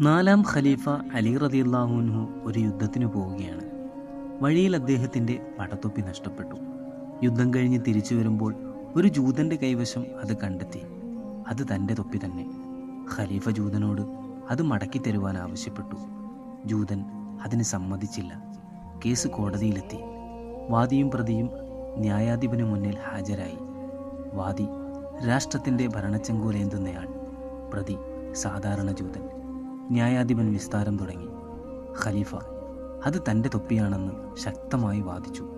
നാലാം ഖലീഫ അലി റതിയുള്ളാഹുൻഹു ഒരു യുദ്ധത്തിന് പോവുകയാണ്. വഴിയിൽ അദ്ദേഹത്തിന്റെ പടത്തൊപ്പി നഷ്ടപ്പെട്ടു. യുദ്ധം കഴിഞ്ഞ് തിരിച്ചു വരുമ്പോൾ ഒരു ജൂതന്റെ കൈവശം അത് കണ്ടെത്തി. അത് തന്റെ തൊപ്പി തന്നെ. ഖലീഫ ജൂതനോട് അത് മടക്കി തരുവാൻ ആവശ്യപ്പെട്ടു. ജൂതൻ അതിന് സമ്മതിച്ചില്ല. കേസ് കോടതിയിലെത്തി. വാദിയും പ്രതിയും ന്യായാധിപന് മുന്നിൽ ഹാജരായി. വാദി രാഷ്ട്രത്തിന്റെ ഭരണച്ചെങ്കോലേന്തുന്നയാൾ പ്രതി സാധാരണ ജൂതൻ. ന്യായാധിപൻ വിസ്താരം തുടങ്ങി. ഖലീഫ അത് തന്റെ തൊപ്പിയാണെന്ന് ശക്തമായി വാദിച്ചു.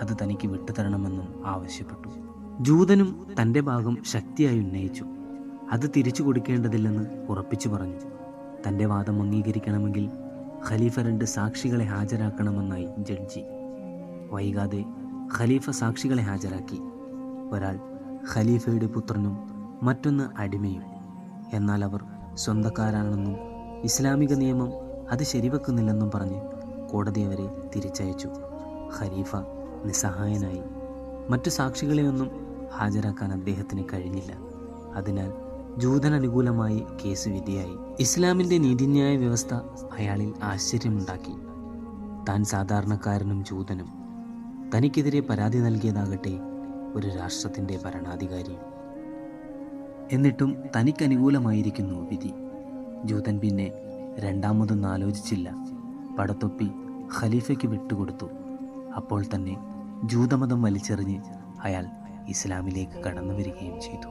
അത് തനിക്ക് വിട്ടുതരണമെന്നും ആവശ്യപ്പെട്ടു. ജൂതനും തന്റെ ഭാഗം ശക്തിയായി ഉന്നയിച്ചു. അത് തിരിച്ചു കൊടുക്കേണ്ടതില്ലെന്ന് ഉറപ്പിച്ചു പറഞ്ഞു. തന്റെ വാദം അംഗീകരിക്കണമെങ്കിൽ ഖലീഫ രണ്ട് സാക്ഷികളെ ഹാജരാക്കണമെന്നായി ജഡ്ജി. വൈകാതെ ഖലീഫ സാക്ഷികളെ ഹാജരാക്കി. ഒരാൾ ഖലീഫയുടെ പുത്രനും മറ്റൊന്ന് അടിമയും. എന്നാൽ അവർ സ്വന്തക്കാരാണെന്നും ഇസ്ലാമിക നിയമം അത് ശരിവെക്കുന്നില്ലെന്നും പറഞ്ഞ് കോടതി അവരെ തിരിച്ചയച്ചു. ഖലീഫ നിസ്സഹായനായി. മറ്റു സാക്ഷികളെയൊന്നും ഹാജരാക്കാൻ അദ്ദേഹത്തിന് കഴിഞ്ഞില്ല. അതിനാൽ ജൂതനനുകൂലമായി കേസ് വിധിയായി. ഇസ്ലാമിന്റെ നീതിന്യായ വ്യവസ്ഥ അയാളിൽ ആശ്ചര്യമുണ്ടാക്കി. താൻ സാധാരണക്കാരനും ജൂതനും. തനിക്കെതിരെ പരാതി നൽകിയതാകട്ടെ ഒരു രാഷ്ട്രത്തിന്റെ ഭരണാധികാരിയും. എന്നിട്ടും തനിക്കനുകൂലമായിരിക്കുന്നു വിധി. ജൂതൻ പിന്നെ രണ്ടാമതൊന്നും ആലോചിച്ചില്ല. പടത്തൊപ്പി ഖലീഫയ്ക്ക് വിട്ടുകൊടുത്തു. അപ്പോൾ തന്നെ ജൂതമതം വലിച്ചെറിഞ്ഞ് അയാൾ ഇസ്ലാമിലേക്ക് കടന്നു വരികയും ചെയ്തു.